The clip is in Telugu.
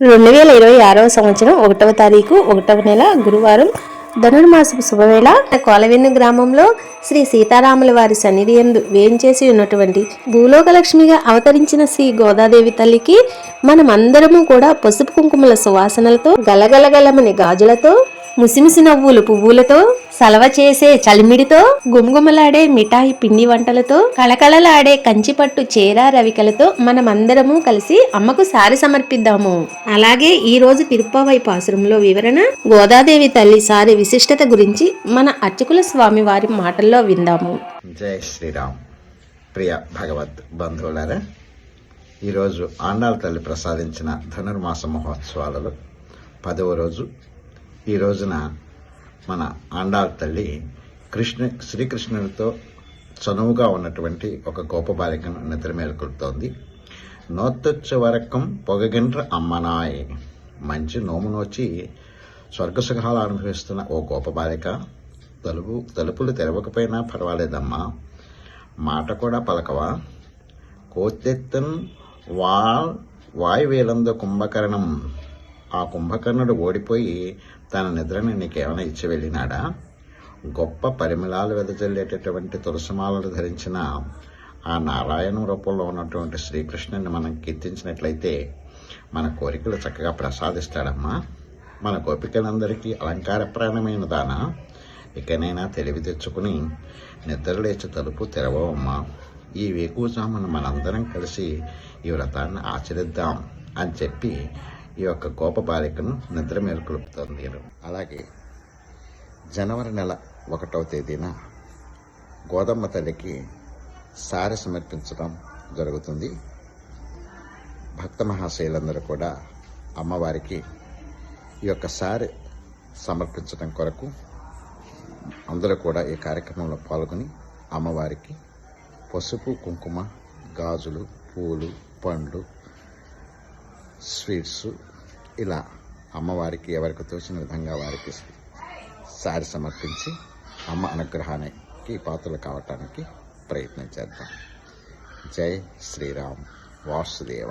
రెండు వేల ఇరవై ఆరవ సంవత్సరం ఒకటవ తారీఖు ఒకటవ నెల గురువారం ధనుర్మాసపు శుభవేళ. కోలవెన్ను గ్రామంలో శ్రీ సీతారాముల వారి సన్నిధి యందు వేయించేసి ఉన్నటువంటి భూలోకలక్ష్మిగా అవతరించిన శ్రీ గోదాదేవి తల్లికి మనమందరము కూడా పసుపు కుంకుమల సువాసనలతో గలగలగలమని గాజులతో ముసిముసి నవ్వులు పువ్వులతో సలవ చేసే చలిమిడితో గుమగుమలాడే మిఠాయి పిండి వంటలతో కళకళలాడే కంచిపట్టు చీర రవికలతో మనమందరము కలిసి అమ్మకు సారి సమర్పిద్దాము. అలాగే ఈ రోజు తిరుప్పవై పాసురంలో వివరణ గోదాదేవి తల్లి సారి విశిష్టత గురించి మన అర్చకుల స్వామి వారి మాటల్లో విందాము. జై శ్రీరామ్. ప్రియ భగవత్ బంధువులారా ఈరోజు ఆండాల తల్లి ప్రసాదించిన ధనుర్మాస మహోత్సవాలలో పదవ రోజు ఈ రోజున మన ఆండాల తల్లి కృష్ణ శ్రీకృష్ణునితో చనువుగా ఉన్నటువంటి ఒక గోప బాలికను నిద్ర మేల్కొల్తోంది. నోత్తొచ్చ వరకం పొగగిండ్ర అమ్మనాయ్ మంచి నోము నోచి స్వర్గసుఖాలు అనుభవిస్తున్న ఓ గోప బాలిక. తలుపు తలుపులు తెరవకపోయినా పర్వాలేదమ్మా. మాట కూడా పలకవా? కోతెత్తన్ వాల్ వాయువేలందు కుంభకరణం ఆ కుంభకర్ణుడు ఓడిపోయి తన నిద్రని నీకేమైనా ఇచ్చి వెళ్ళినాడా? గొప్ప పరిమళాలు వెదజల్లేటటువంటి తులసిమాలను ధరించిన ఆ నారాయణ రూపంలో ఉన్నటువంటి శ్రీకృష్ణుని మనం కీర్తించినట్లయితే మన కోరికలు చక్కగా ప్రసాదిస్తాడమ్మా. మన గోపికలందరికీ అలంకార ప్రాణమైన దానా. ఇకనైనా తెలివి తెచ్చుకుని నిద్రలేచి తలుపు తెరవమ్మా ఈ వేకువజామున మనందరం కలిసి ఈ వ్రతాన్ని ఆచరిద్దాం అని చెప్పి ఈ యొక్క గోప బాలికను నిద్ర మేల్కొలుపుతోంది అలాగే జనవరి నెల ఒకటవ తేదీన గోదమ్మ తల్లికి సారె సమర్పించడం జరుగుతుంది. భక్త మహాశైలందరూ కూడా అమ్మవారికి ఈ యొక్క సారె సమర్పించడం కొరకు అందరూ కూడా ఈ కార్యక్రమంలో పాల్గొని అమ్మవారికి పసుపు కుంకుమ గాజులు పూలు పండ్లు స్వీట్స్ ఇలా అమ్మవారికి ఎవరికి తోచిన విధంగా వారికి సారి సమర్పించి అమ్మ అనుగ్రహానికి పాత్రలు కావటానికి ప్రయత్నం చేద్దాం. జై శ్రీరామ్ వాసుదేవ.